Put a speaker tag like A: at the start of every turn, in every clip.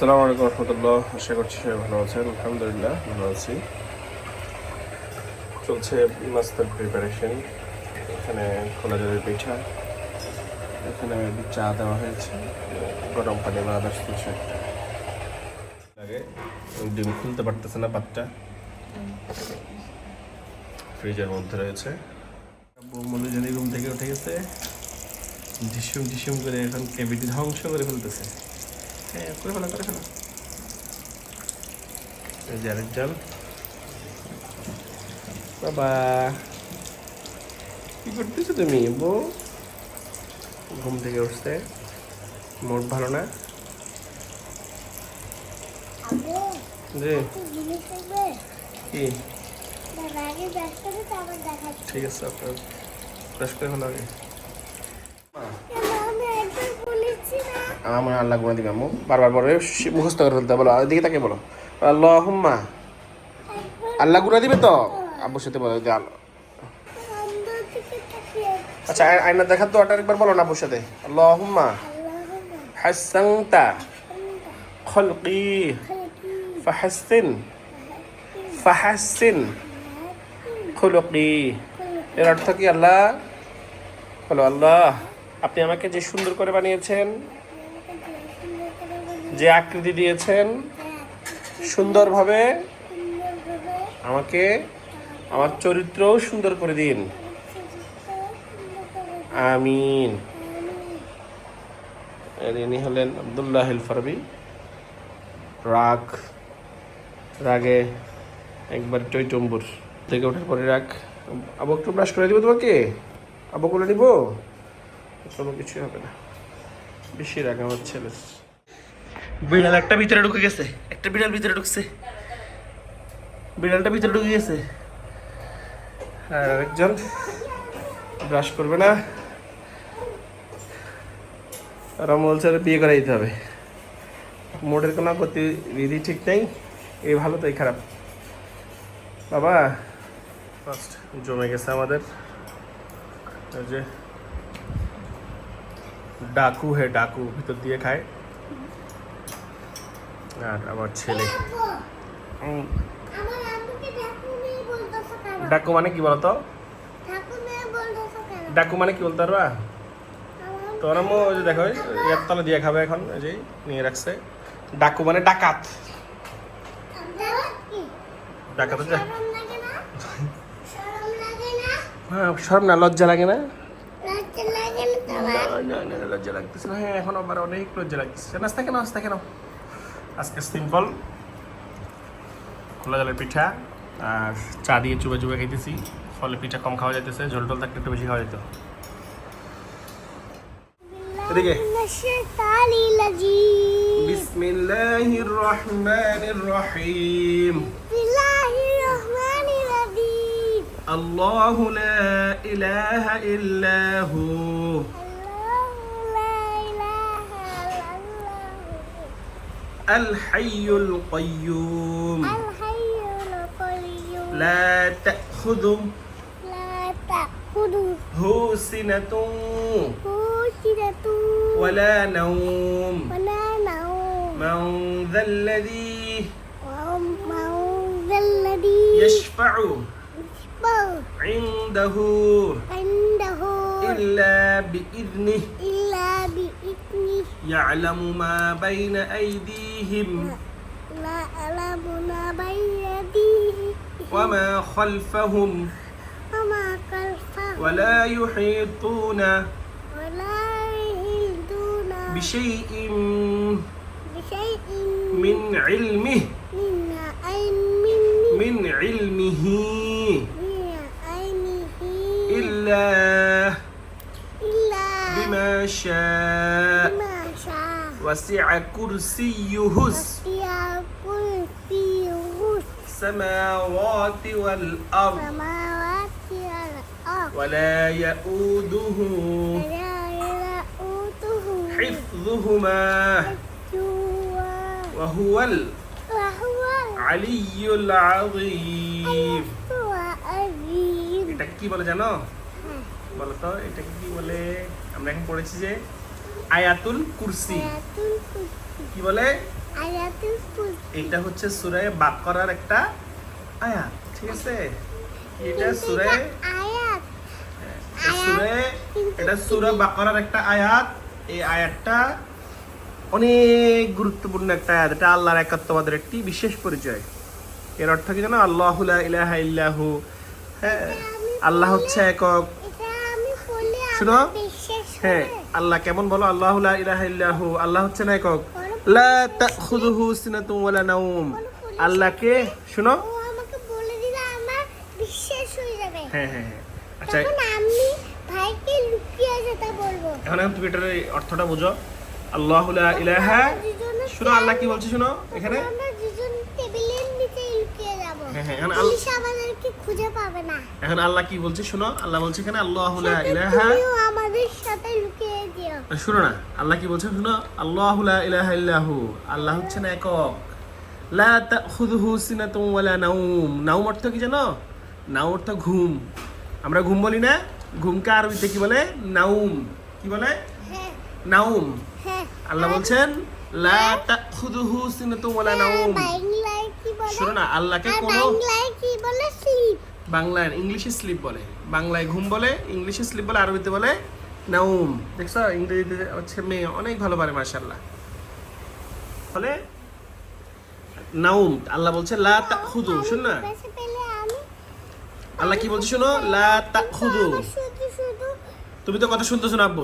A: আসসালামু আলাইকুম রহমতুল্লাহ। আশা করছি সবাই ভালো আছেন। আলহামদুলিল্লাহ, ভালো আছি। চলছে নাস্তার প্রিপারেশন এখানে খোলা জলের পিঠা। এখানে চা দেওয়া হয়েছে। গরম পানি বা আদার্স কিছু একটা। ডিম খুলতে পারতেছে না পাতটা। ফ্রিজের মধ্যে রয়েছে। মনোজনী রুম থেকে উঠে গেছে। ঢিসুম ঢিসুম করে এখন কেবিটি ধ্বংস করে ফেলতেছে। হ্যাঁ করে ফেলো করে ফেলো এই যে বাবা। কি করতেছো তুমি বউ? ঘুম থেকে উঠছে মোট ভালো না? জি। কি? ঠিক আছে আপনার ব্রাশ করে আগে
B: কেন আমি একবার বলেছি না
A: আমার আল্লাহ গুণা দিবে আম্মু বারবার বলে সে- মুখস্থ করে ফেলতে বলো, আর দিকে তাকে বলো আল্লাহ হুম্মা আল্লাহ গুণা দিবে তো? আব্বুর সাথে বলো আচ্ছা আয়না দেখার তো ওটা একবার বলো না আব্বুর সাথে। আল্লাহ হুম্মা হাসানতা খলকি ফাহাসিন। ফাহাসিন খুলকি। এর অর্থ কি, আল্লাহ? হলো আল্লাহ, আপনি আমাকে যে সুন্দর করে বানিয়েছেন যে আকৃতি দিয়েছেন, সুন্দরভাবে আমাকে আমার চরিত্রও সুন্দর করে দিন। আমিন। ইনি হলেন আবদুল্লাহ ফারবি। রাগ, রাগে একবার টইটম্বুর থেকে ওঠার পরে রাগ। আবু একটু ব্রাশ করে দিব তোমাকে? আবু করে নিব? কোনো কিছুই হবে না। বেশি রাগ আমার ছেলের। বিড়াল একটা ভিতরে ঢুকে গেছে। একটা বিড়াল ভিতরে ঢুকছে। বিড়ালটা ভিতরে ঢুকে গেছে। আর আরেকজন ব্রাশ করবে না। ওরা বলছে বিয়ে করে দিতে হবে। মোটের কোনো গতিবিধি ঠিক নেই। এই ভালো, তাই খারাপ। বাবা ফার্স্ট জমে গেছে আমাদের। যে ডাকু হে, ডাকু ভিতর দিয়ে খায়। আর আমার ছেলে। ডাকু মানে কি বলতো? ডাকু মানে কি বলতে পারবা তোর আম্মু ওই যে দেখো এর তলে দিয়ে খাবে এখন এই যে নিয়ে রাখছে। ডাকু মানে ডাকাত। ডাকাত হ্যাঁ সব না লজ্জা লাগে না?
B: লজ্জা না
A: না, না, না, লজ্জা লাগতেছে না। হ্যাঁ এখন আবার অনেক লজ্জা লাগতেছে। নাস্তা কেন নাস্তা কেন? আজকে সিম্পল খোলা জলের পিঠা আর চা দিয়ে চুবে চুবে খাইতেছি ফলে পিঠা কম খাওয়া যাইতেছে ঝোল টোল থাকলে একটু বেশি খাওয়া যেত এদিকে।
B: الشيطان الرجيم
A: বিসমিল্লাহির রহমানির রহিম
B: بسم الله الرحمن الرحيم
A: আল্লাহু লা ইলাহা ইল্লা হু الحي القيوم.
B: الحي القيوم.
A: لا تأخذ.
B: لا تأخذه
A: سنة
B: سنة
A: ولا نوم.
B: ولا نوم.
A: من ذا الذي
B: من ذا الذي
A: يشفع
B: يشفع.
A: عنده
B: عنده.
A: إلا بإذنه. يعلم ما بين أيديهم
B: لا أعلم ما بين يديه
A: وما خلفهم
B: وما خلفه
A: ولا يحيطون
B: ولا يهدون
A: بشيء
B: بشيء
A: من علمه
B: من علم
A: من علمه
B: من علمه
A: إلا
B: إلا
A: بما شاء.
B: ما شاء
A: وسع كرسيه
B: وسع كرسيه
A: السماوات والأرض
B: السماوات والأرض
A: ولا يؤوده
B: ولا يؤوده
A: حفظهما
B: حفظهما
A: وهو
B: وهو
A: العلي العظيم
B: هو عظيم
A: এটা কি বলে জানো বলো তো এটা কি বলে আমরা এখন পড়েছি যে আয়াতুল কুরসি। কি বলে? এটা হচ্ছে সুরায় বাকরার একটা আয়াত ঠিক আছে? এটা
B: এটা
A: সুরে এটা সুরা বাকারার একটা আয়াত। এই আয়াতটা অনেক গুরুত্বপূর্ণ একটা আয়াত। এটা আল্লাহর একাত্মবাদের একটি বিশেষ পরিচয়। এর অর্থ কি জানো? আল্লাহ ইলাহা ইল্লাহু। হ্যাঁ আল্লাহ হচ্ছে একক। শুনো? হ্যাঁ আল্লাহ কেমন বলো? আল্লাহ ইলাহা ইল্লাহু। আল্লাহ হচ্ছে না একক লা তাখুযুহু সিনাতুন ওয়ালা নাওম। আল্লাহকে শুনো।
B: ও আমাকে বলে দিলে আমার বিশ্বাস হয়ে যাবে।
A: হ্যাঁ হ্যাঁ হ্যাঁ। আচ্ছা
B: তখন আমি ভাইকে লুকিয়ে যেতে বলব।
A: এখন তুমি এটার অর্থটা বুঝো। আল্লাহ ইলাহা শুনো আল্লাহ কি বলছে শুনো এখানে? হ্যাঁ, হ্যাঁ, এখন আল-
B: পুলিশ আমাদেরকে খুঁজে পাবে না।
A: এখন আল্লাহ কি বলছে শোনো আল্লাহ বলছে এখানে আল্লাহ লা ইলাহা
B: আমাদের সাথে লুকিয়ে দিও।
A: শুনো না আল্লাহ কি বলছে শুনো আল্লাহ লা ইলাহা ইল্লাহু আল্লাহ হচ্ছে না একক। লা তাখুযুহু সিনাতুন ওয়ালা নাওম নাওম অর্থ কি জানো? নাওম অর্থ ঘুম। আমরা ঘুম বলি না ঘুমকে আরবিতে কি বলে? নাউম কি বলে?
B: হ্যাঁ।
A: নাউম
B: হ্যাঁ।
A: আল্লাহ বলছেন লা তাখুযুহু সিনাতুন ওয়ালা নাওম শোনো না আল্লাহকে কোনো
B: বাংলায়
A: ইংলিশে স্লিপ বলে। বাংলায় ঘুম বলে ইংলিশে স্লিপ বলে আরবিতে বলে নাউম দেখছ? ইংরেজিতে হচ্ছে মেয়ে অনেক ভালো পারে মাশাল্লাহ ফলে নাউম আল্লাহ বলছে লা তাখুদু শুন না। আল্লাহ কি বলছে শোনো? লা তাখুদু তুমি তো কথা শুনতেছো না আব্বু।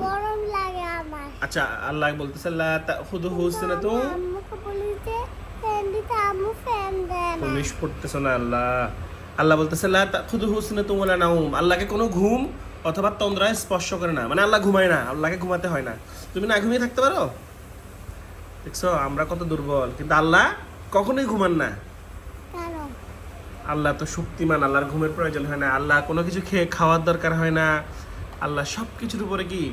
A: আচ্ছা আল্লাহ বলতেছে লা তাখুদু হুসনাতু
B: আমি আম্মুকে বলি যে ফ্যান দিতে আম্মু ফ্যান দেয় না
A: পুলিশ না আল্লাহ। আল্লাহ বলতেছে হুসনাতু ওয়ালা নাউম আল্লাহকে কোনো ঘুম অথবা তন্দ্রায় স্পর্শ করে না। মানে আল্লাহ ঘুমায় না, আল্লাহকে ঘুমাতে হয় না। তুমি না ঘুমিয়ে থাকতে পারো? দেখছ, আমরা কত দুর্বল, কিন্তু আল্লাহ কখনোই ঘুমান না। আল্লাহ তো শক্তিমান, আল্লাহর ঘুমের প্রয়োজন হয় না। আল্লাহ কোনো কিছু খেয়ে খাওয়ার দরকার হয় না। আল্লাহ সব কিছুর উপরে কি?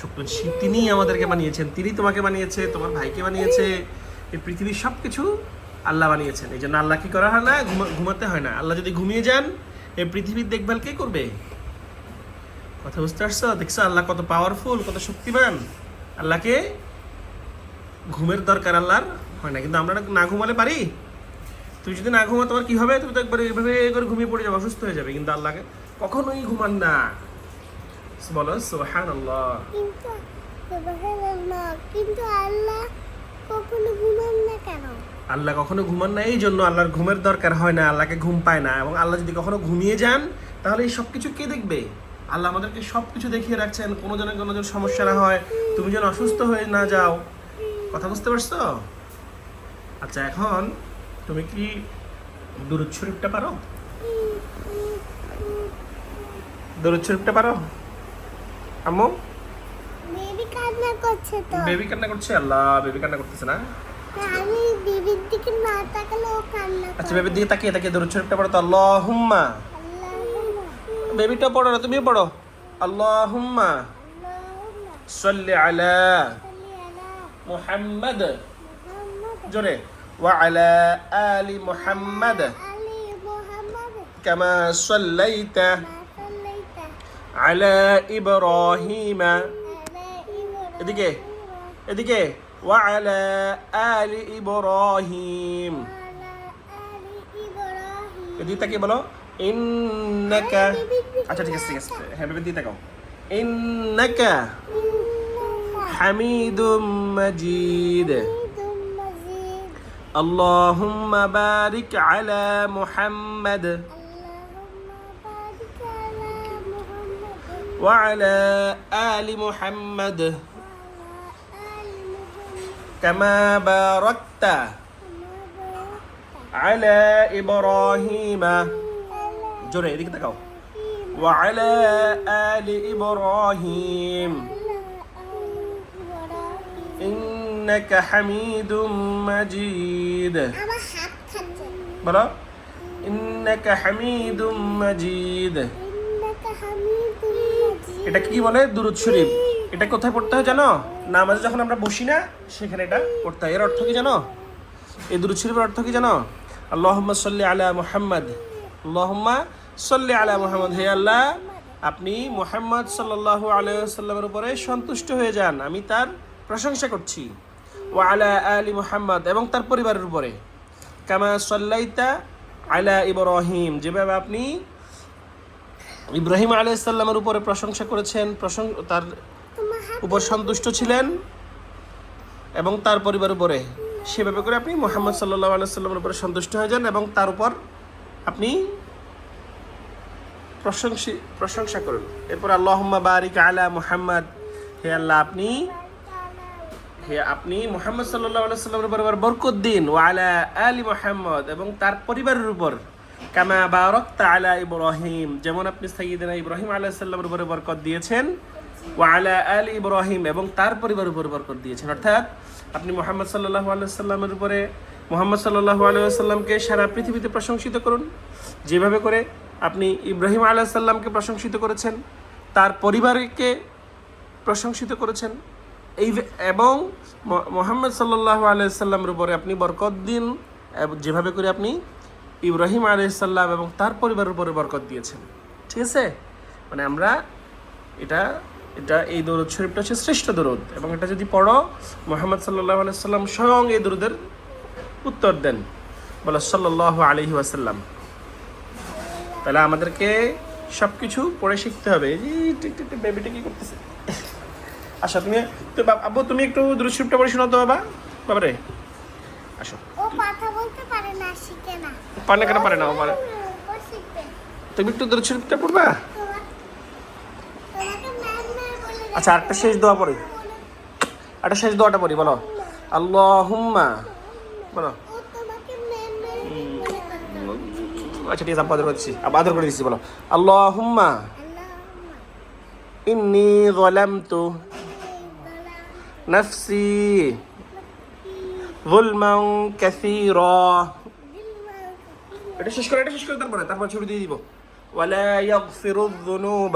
A: শক্তিশীল তিনিই আমাদেরকে বানিয়েছেন তিনি তোমাকে বানিয়েছে, তোমার ভাইকে বানিয়েছে। এই পৃথিবীর সব কিছু আল্লাহ বানিয়েছেন। এই জন্য আল্লাহ কি করা হয় না? ঘুমাতে হয় না। আল্লাহ যদি ঘুমিয়ে যান এই পৃথিবীর দেখভাল কে করবে? কথা বুঝতে পারছ? দেখছ আল্লাহ কত পাওয়ারফুল কত শক্তিমান। আল্লাহকে ঘুমের দরকার আল্লাহর হয় না। কিন্তু আমরা না ঘুমালে পারি? তুমি যদি না ঘুমা তোমার কি হবে? তুমি তো একবার এভাবে করে ঘুমিয়ে পড়ে যাবে, অসুস্থ হয়ে যাবে। কিন্তু আল্লাহকে কখনোই ঘুমান না। বলো সোহান আল্লাহ
B: কিন্তু আল্লাহ কখনো ঘুমান না কেন?
A: আল্লাহ কখনো ঘুমান না এই জন্য আল্লাহর ঘুমের দরকার হয় না আল্লাহকে ঘুম পায় না। এবং আল্লাহ যদি কখনো ঘুমিয়ে যান তাহলে এই সব কিছু কে দেখবে? আল্লাহ আমাদেরকে সব কিছু দেখিয়ে রাখছেন কোনো যেন কোনো যেন সমস্যা না হয়। তুমি যেন অসুস্থ হয়ে না যাও। কথা বুঝতে পারছ? আচ্ছা এখন তুমি কি দুরুদ শরীফটা পারো? দুরুদ শরীফটা পারো? আম্মু?
B: বেবি কান্না করছে তো।
A: বেবি কান্না করছে? আল্লাহ বেবি কান্না করতেছে না?
B: আমি বেবির দিকে না তাকালে ও কান্না
A: আচ্ছা বেবির দিকে তাকিয়ে তাকিয়ে দরুদ শরীফটা পড়ো তো। আল্লাহুম্মা। বেবিটা পড়ো না তুমি পড়ো। আল্লাহুম্মা। সাল্লি আলা মুহাম্মাদ। জোরে। ওয়া আলা আলি মুহাম্মাদ।
B: আলি মুহাম্মাদ।
A: কামা সাল্লাইতা
B: মা সাল্লাইতা
A: আলা ইব্রাহিমা
B: আলা ইব্রাহিম
A: এদিকে এদিকে ওয়া আলা আলি ইব্রাহিম
B: আলা আলি ইব্রাহিম
A: এদিকে তাকিয়ে বলো ইন্নাকা আচ্ছা ঠিক আছে ঠিক আছে হ্যাঁ বেবি দিয়ে তাকাও ইন্নাকা হামিদুম মাজিদ
B: হামিদুম মাজিদ
A: اللهم بارك على محمد
B: اللهم بارك على محمد
A: وعلى آل محمد
B: وعلى آل محمد
A: كما باركت
B: كما باركت
A: على إبراهيم
B: على
A: জোরে এদিকে তাকাও
B: إبراهيم
A: وعلى آل إبراهيم
B: وعلى آل إبراهيم
A: إنك حميد مجيد
B: আমার হাত খাচ্ছে
A: বলো إنك حميد مجيد
B: ইন্নাকা হামিদুম মাজিদ
A: এটা কি বলে দুরুদ শরীফ এটা কোথায় পড়তে হয় জানো? নামাজে যখন আমরা বসি না, সেখানে এটা পড়তে হয়। এর অর্থ কি জানো? এই দুরুদ শরীফের অর্থ কি জানো? আল্লাহুম্মা সাল্লি আলা মুহাম্মদ। আল্লাহুম্মা সাল্লি আলা মুহাম্মদ। হে আল্লাহ, আপনি মুহাম্মদ সাল্লাল্লাহু আলাইহি সাল্লামের উপরে সন্তুষ্ট হয়ে যান। আমি তার প্রশংসা করছি। ও আলা আলি মুহাম্মদ এবং তার পরিবারের উপরে। কামা সাল্লাইতা আলা ইব্রাহিম। যেভাবে আপনি ইব্রাহিম আলাইসাল্লামের উপরে প্রশংসা করেছেন, প্রশং তার উপর সন্তুষ্ট ছিলেন এবং তার পরিবার উপরে। সেভাবে করে আপনি মোহাম্মদ সাল্লাহ আলাইসাল্লামের উপরে সন্তুষ্ট হয়ে যান এবং তার উপর আপনি প্রশংসি, প্রশংসা করুন। এরপর আল্লাহম্মা বারিক আলা মুহাম্মদ। হে আল্লাহ, আপনি, হে আপনি মোহাম্মদ সাল্লাহ আলাইসাল্লামের উপর এবার বরকত দিন। ও আলা আলী মোহাম্মদ এবং তার পরিবারের উপর। কামা বারকতা আলা ইব্রাহিম। যেমন আপনি সাইয়িদিনা ইব্রাহিম আলাইসাল্লামের উপরে বরকত দিয়েছেন ও আলা ইব্রাহিম এবং তার পরিবার উপর বরকত দিয়েছেন। অর্থাৎ আপনি মোহাম্মদ সাল্লাহ আলাইসাল্লামের উপরে মোহাম্মদ সাল্লাহ আলাইসাল্লামকে সারা পৃথিবীতে প্রশংসিত করুন। যেভাবে করে আপনি ইব্রাহিম আলাইসাল্লামকে প্রশংসিত করেছেন, তার পরিবারকে প্রশংসিত করেছেন, এই এবং মোহাম্মদ সাল্লাহ আলাইসাল্লামের উপরে আপনি বরকত দিন যেভাবে করে আপনি ইব্রাহিম আলাইসাল্লাম এবং তার পরিবারের উপরে বরকত দিয়েছেন। ঠিক আছে? মানে আমরা এটা এটা এই দরুদ শরীফটা হচ্ছে শ্রেষ্ঠ দরুদ এবং এটা যদি পড়ো মোহাম্মদ সাল্লাহ আলাইসাল্লাম স্বয়ং এই দরুদের উত্তর দেন। বলো সাল্লাহ আলহি ওয়াসাল্লাম। তাহলে আমাদেরকে সব কিছু পড়ে শিখতে হবে। বেবিটা কি করতেছে? আচ্ছা তুমি তো বাব- আব্বু তুমি একটু দৃশ্যটা পড়ে শোনাও তো বাবা। বাবারে আসো।
B: ও কথা বলতে পারে না শিখে না।
A: পারে না কেন পারে না ও পারে। তুমি একটু দৃশ্যটা পড়বা
B: তোমার তোমাকে ম্যাম ম্যাম বলে
A: আচ্ছা আরেকটা শেষ দোয়া পড়ি একটা শেষ দোয়াটা পড়ি বলো আল্লাহ হুম্মা বলো
B: ও তোমাকে ম্যাম ম্যাম বলে কথা
A: আচ্ছা ঠিক আছে আব্বা আদর করছি আব্বা আদর করে দিচ্ছি বলো আল্লাহ হুম্মা
B: আল্লাহ
A: ইন্নি ظلمتু نفسي ظلما كثيرا এটা শেষ করে এটা শেষ করে তারপরে তারপর ছবি দিয়ে দিব ولا يغفر الذنوب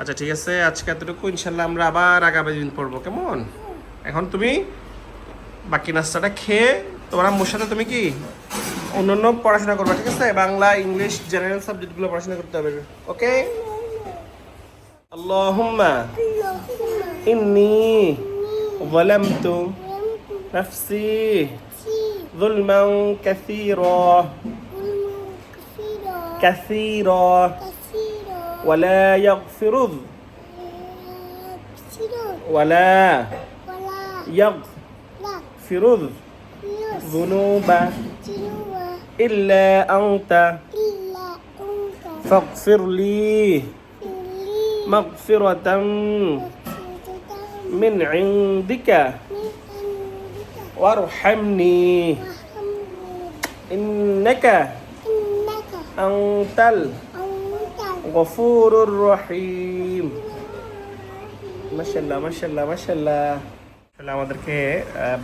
A: আচ্ছা ঠিক আছে আজকে এতটুকু ইনশাল্লাহ আমরা আবার আগামী দিন পড়বো কেমন এখন তুমি বাকি নাস্তাটা খেয়ে তোমার আম্মুর সাথে তুমি কি অন্যান্য পড়াশোনা করবে ঠিক আছে বাংলা ইংলিশ জেনারেল সাবজেক্টগুলো পড়াশোনা করতে হবে ওকে আল্লাহুম্মা ইন্নি ظلمت نفسي ظلما كثيرا كثيرا ولا يغفر ولا يغفر الذنوب إلا أنت. فاغفر لي مغفرة من عندك. وارحمني. إنك أنت গফুরুর রহিম মাসাল্লাহ মাসাল্লাহ মাসাল্লাহ আসলে আমাদেরকে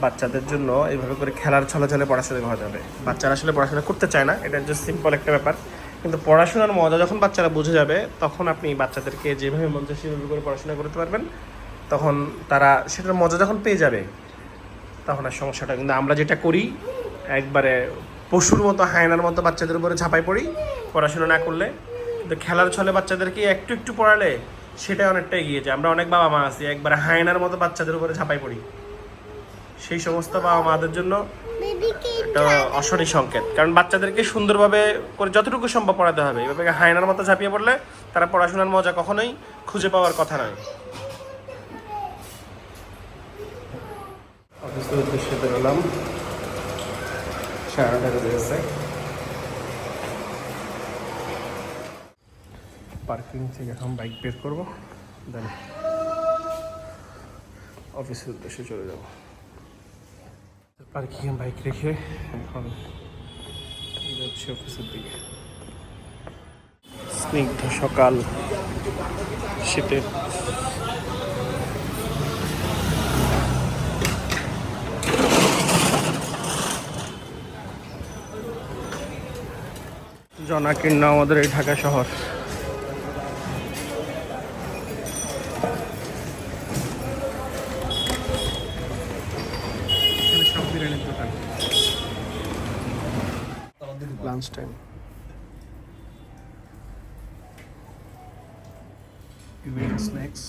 A: বাচ্চাদের জন্য এইভাবে করে খেলার ছলাচলে পড়াশোনা করা যাবে বাচ্চারা আসলে পড়াশোনা করতে চায় না, এটা জাস্ট সিম্পল একটা ব্যাপার। কিন্তু পড়াশোনার মজা যখন বাচ্চারা বুঝে যাবে, তখন আপনি বাচ্চাদেরকে যেভাবে মজা সেভাবে করে পড়াশোনা করতে পারবেন। তখন তারা সেটার মজা যখন পেয়ে যাবে, তখন আর সমস্যাটা কিন্তু আমরা যেটা করি, একবারে পশুর মতো হায়নার মতো বাচ্চাদের উপরে ঝাঁপাই পড়ি, পড়াশোনা না করলে খেলার ছলে বাচ্চাদেরকে একটু একটু পড়ালে সেটা অনেকটা এগিয়ে যায়। আমরা অনেক বাবা মা আছি একবারে হায়নার মতো বাচ্চাদের উপরে ঝাঁপাই পড়ি। সেই সমস্ত বাবা মাদের জন্য একটা অশনি সংকেত। কারণ বাচ্চাদেরকে সুন্দরভাবে করে যতটুকু সম্ভব পড়াতে হবে। এভাবে হায়নার মতো ঝাঁপিয়ে পড়লে তারা পড়াশোনার মজা কখনোই খুঁজে পাওয়ার কথা নয়। অফিসের উদ্দেশ্যে বেরোলাম। সাড়ে আটটা বেজে গেছে পার্কিং থেকে এখন বাইক বের করব। দেন অফিসের উদ্দেশ্যে চলে যাব। পার্কিংয়ে বাইক রেখে এখন যাচ্ছি অফিসের দিকে। স্নিগ্ধ সকাল, শীতের। জনাকীর্ণ আমাদের এই ঢাকা শহর। লাঞ্চ টাইম ইভিনিং স্ন্যাক্স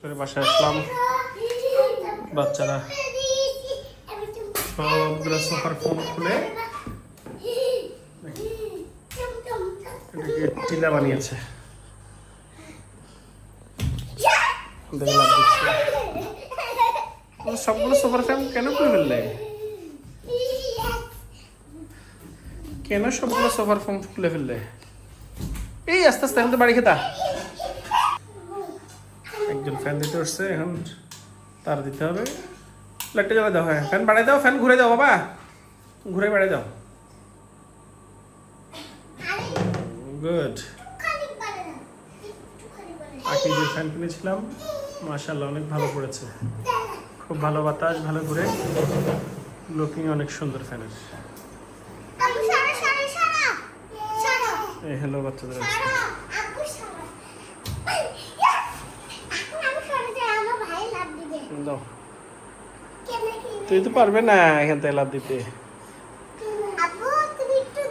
A: করে বাসায় আসলাম। বাচ্চারা। সবগুলো সোফার ফোন খুলে টিলা বানিয়েছে। দেখলাম। সবগুলো সোফার ফ্রেম কেন খুলে ফেললে? কেন সবগুলো সোফার ফোম খুলে ফেললে? এই আস্তে আস্তে, এখন তো বাড়ি খেতা। একজন ফ্যান দিতে উঠছে এখন তার দিতে হবে। লাইটটা জ্বালা দাও হ্যাঁ। ফ্যান বাড়াই দাও ফ্যান ঘুরে দাও, বাবা। ঘুরে বাড়াই দাও। গুড আকি যে ফ্যান কিনেছিলাম মাশাল্লাহ অনেক ভালো পড়েছে। খুব ভালো বাতাস, ভালো ঘুরে। লুকিং অনেক সুন্দর ফ্যানের এই হ্যালো বাচ্চাদের তুই তো পারবে না এখান থেকে লাভ দিতে।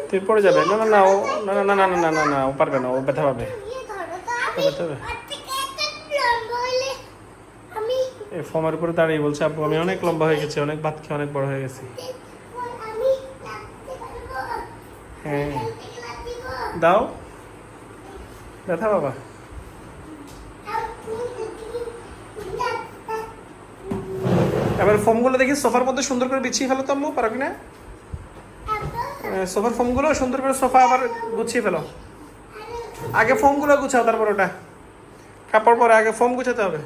A: তুই পড়ে যাবে। না না না ও না না না না না না না ও পারবে না ও ব্যথা পাবে। ব্যথা পাবে।
B: আমি
A: এই ফর্মের উপরে দাঁড়িয়ে বলছে আপু আমি অনেক লম্বা হয়ে গেছি অনেক ভাত খেয়ে অনেক বড় হয়ে গেছি। হ্যাঁ। দাও। ব্যথা বাবা এবার ফোমগুলো দেখি, সোফার মধ্যে সুন্দর করে বিছিয়ে ফেলো তো আম্মু, পারবি না? সোফার ফোমগুলো সুন্দর করে সোফা আবার গুছিয়ে ফেলো। আগে ফোমগুলো গুছাও, তারপর ওটা। কাপড় পরে আগে ফোম গুছাতে হবে।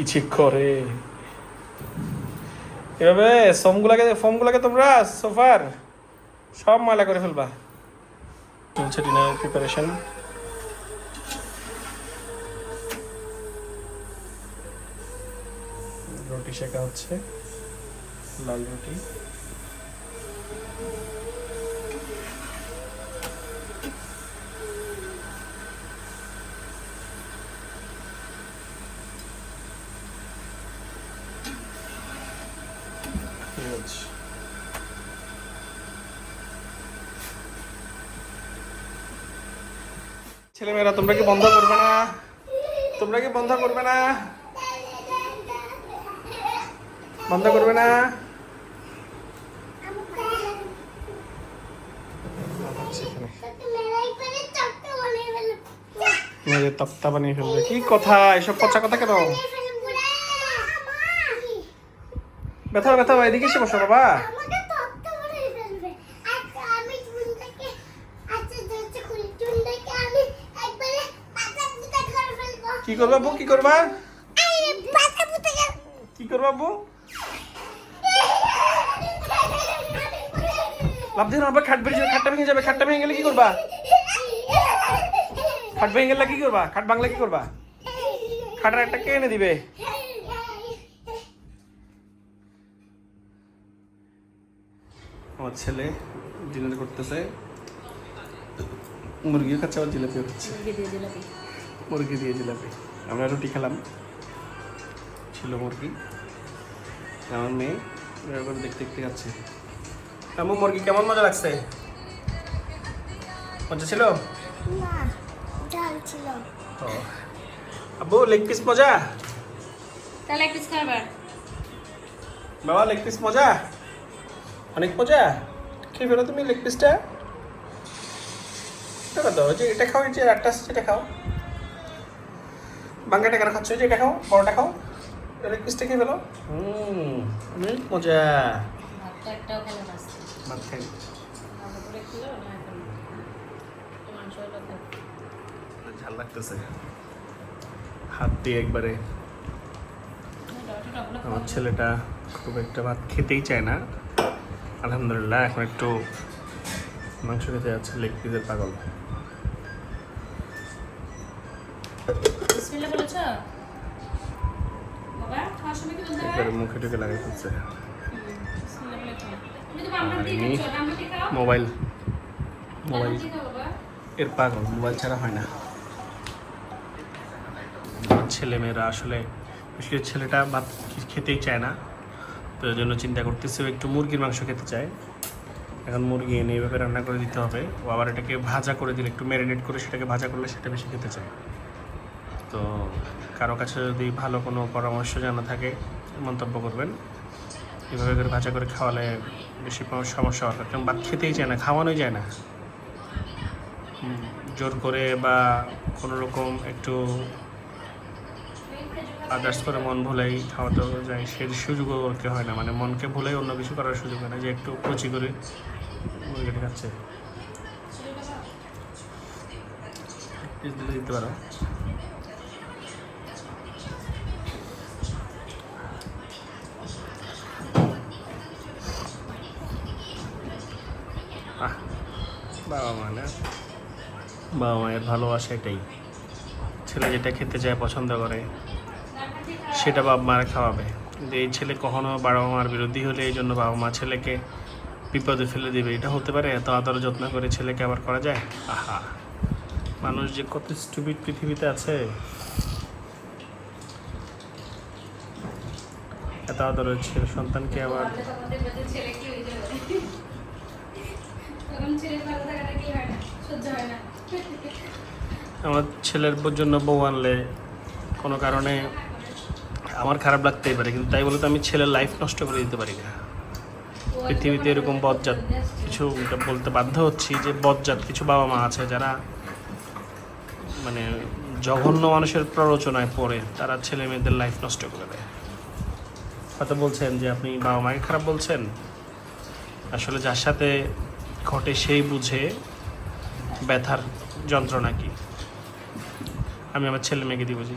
A: কি চেক করে। এভাবে সমগুলাকে ফর্মগুলাকে তোমরা সোফার সব ময়লা করে ফেলবা। চলছে ডিনারের প্রিপারেশন রুটি শেখা হচ্ছে, লাল রুটি। পেঁয়াজ ছেলেমেয়েরা, তোমরা কি বন্ধ করবে না? তোমরা কি বন্ধ করবে না? বন্ধ করবে না? তক্তা বানিয়ে ফেলবে। কি কথা? এসব পচা কথা কেন ব্যথা ব্যথা এদিকে এসে বসো বাবা।
B: আচ্ছা আচ্ছা
A: কি করবা বউ? কি করবা? কি করবা বউ? লাভ দিয়ে আবার খাট যাবে খাটটা ভেঙে যাবে খাটটা ভেঙে গেলে কি করবা? খাট ভেঙে গেলে কি করবা? খাট বাংলা কি করবা? খাটার একটা কে এনে দিবে? আমার ছেলে ডিনার করতেছে। মুরগিও খাচ্ছে আবার জিলাপিও খাচ্ছে। মুরগি দিয়ে জিলাপি। আমরা রুটি খেলাম। ছিল মুরগি। আমার মেয়ে এরকম দেখতে দেখতে যাচ্ছে আমার মুরগি কেমন মজা লাগছে? মজা ছিল?
B: ছিল।
A: ও। লেগ পিস মজা?
C: তাহলে এক পিস খাবার।
A: বাবা লেগ পিস মজা? অনেক মজা। খেয়ে ফেলো তুমি লেগ পিসটা এটা দাও যে এটা খাও এই যে একটা আসছে এটা খাও। বাঙ্গাটা কেন খাচ্ছ? যে এটা খাও বড়টা খাও। লেগ পিসটা খেয়ে ফেলো। হুম অনেক মজা। ভাত খাই। ঝাল লাগতেছে। হাত দিয়ে একবারে। আমার ছেলেটা খুব একটা ভাত খেতেই চায় না। আলহামদুলিল্লাহ এখন একটু মাংস খেতে যাচ্ছে লেগ পিসের পাগল। মুখে টুকে লাগাই ফেলছে। মোবাইল। মোবাইল। এর পাগল মোবাইল ছাড়া হয় না। আমার ছেলে মেয়েরা আসলে ছেলেটা ভাত খেতেই চায় না। তো এই জন্য চিন্তা করতেছে একটু মুরগির মাংস খেতে চাই এখন মুরগি এনে এইভাবে রান্না করে দিতে হবে। ও আবার এটাকে ভাজা করে দিলে, একটু ম্যারিনেট করে সেটাকে ভাজা করলে সেটা বেশি খেতে চায়। তো কারও কাছে যদি ভালো কোনো পরামর্শ জানা থাকে, মন্তব্য করবেন। এভাবে করে ভাজা করে খাওয়ালে বেশি কোনো সমস্যা না। কারণ ভাত খেতেই চায় না, খাওয়ানোই যায় না। জোর করে বা কোনো রকম একটু আদার্স করে মন ভুলেই খাওয়াতে যায়, সে সুযোগও করতে হয় না। মানে মনকে ভুলেই অন্য কিছু করার সুযোগ হয় না, যে একটু কচি করে মুরগিটা খাচ্ছে দিতে পারো। বাবা মা না? বাবা মায়ের ভালোবাসা এটাই। ছেলে যেটা খেতে চায়, পছন্দ করে। সেটা বাবা মার খাওয়াবে। কিন্তু এই ছেলে কখনো বাবা মার বিরোধী হলে এই জন্য বাবা মা ছেলেকে বিপদে ফেলে দেবে। এটা হতে পারে এত আদর যত্ন করে ছেলেকে আবার করা যায়? আহা। মানুষ যে কত স্টুপিড পৃথিবীতে আছে। এত আদরের ছেলে সন্তানকে আবার আমার ছেলের জন্য বউ আনলে কোনো কারণে আমার খারাপ লাগতেই পারে, কিন্তু তাই বলে তো আমি ছেলের লাইফ নষ্ট করে দিতে পারি না। পৃথিবীতে এরকম বজ্জাত কিছু বলতে বাধ্য হচ্ছি যে বজ্জাত কিছু বাবা মা আছে যারা মানে জঘন্য মানুষের প্ররোচনায় পড়ে, তারা ছেলে মেয়েদের লাইফ নষ্ট করে দেয়। হয়তো বলছেন যে আপনি বাবা মাকে খারাপ বলছেন। আসলে যার সাথে ঘটে সেই বুঝে ব্যথার যন্ত্রণা কি? আমি আমার ছেলে মেয়েকে দিয়ে বুঝি।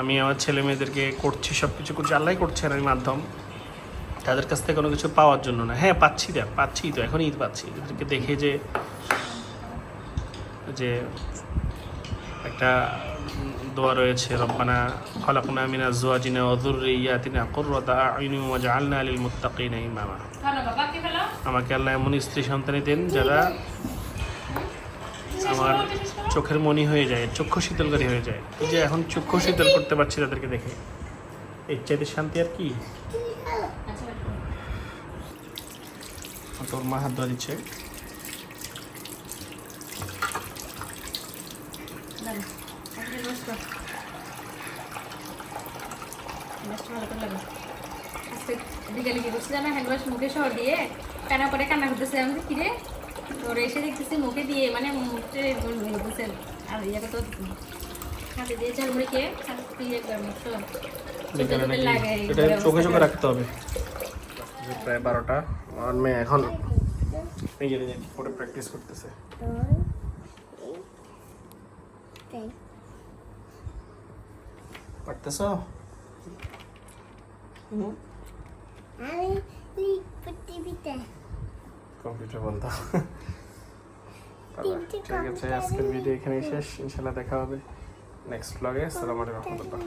A: আমি আমার ছেলে মেয়েদেরকে করছি সব কিছু করছি আল্লাহ করছে আর আমি মাধ্যম। তাদের কাছ থেকে কোনো কিছু পাওয়ার জন্য না। হ্যাঁ পাচ্ছি দেখ পাচ্ছি তো এখন ঈদ পাচ্ছি। এদেরকে দেখে যে যে একটা দোয়া রয়েছে রব্বানা খলাকনা মিনা জুয়াজিনা ওযুররিয়াতিনা কুররাতা আ'ইউনিন ওয়াজআলনা লিল মুত্তাকিনা ইমামা। আমাকে আল্লাহ এমন স্ত্রী সন্তানই দেন যারা আমার চোখের মনি হয়ে যায় চক্ষু শীতলকারী হয়ে যায়। এই যে এখন চক্ষু শীতল করতে পারছি তাদেরকে দেখে। এর চাইতে শান্তি আর কি? তোর মা হাত ধোয়া দিচ্ছে।
C: বিকালে কি করছি জানো হ্যান্ড ওয়াশ মুখে সহ দিয়ে কানা করে কান্না করতেছে। আমি বলি, কিরে এসে দেখতেছি মুখে দিয়ে মানে মুখে বলতেছে আর ইয়াকে তো হাতে দিয়ে ঝালমুড়ি খেয়ে হাতে একবার মুখ চোখে
A: চোখে রাখতে হবে। প্রায় বারোটা আমার মেয়ে এখন নিজে নিজে পরে প্র্যাকটিস করতেছে। পারতেছো?
B: আমি পৃথিবীতে
A: কম্পিউটার বন্ধ। ঠিক আছে আজকের ভিডিও এখানেই শেষ। ইনশাল্লাহ দেখা হবে নেক্সট ব্লগে সালাম আলাইকুম রহমতুল্লাহ।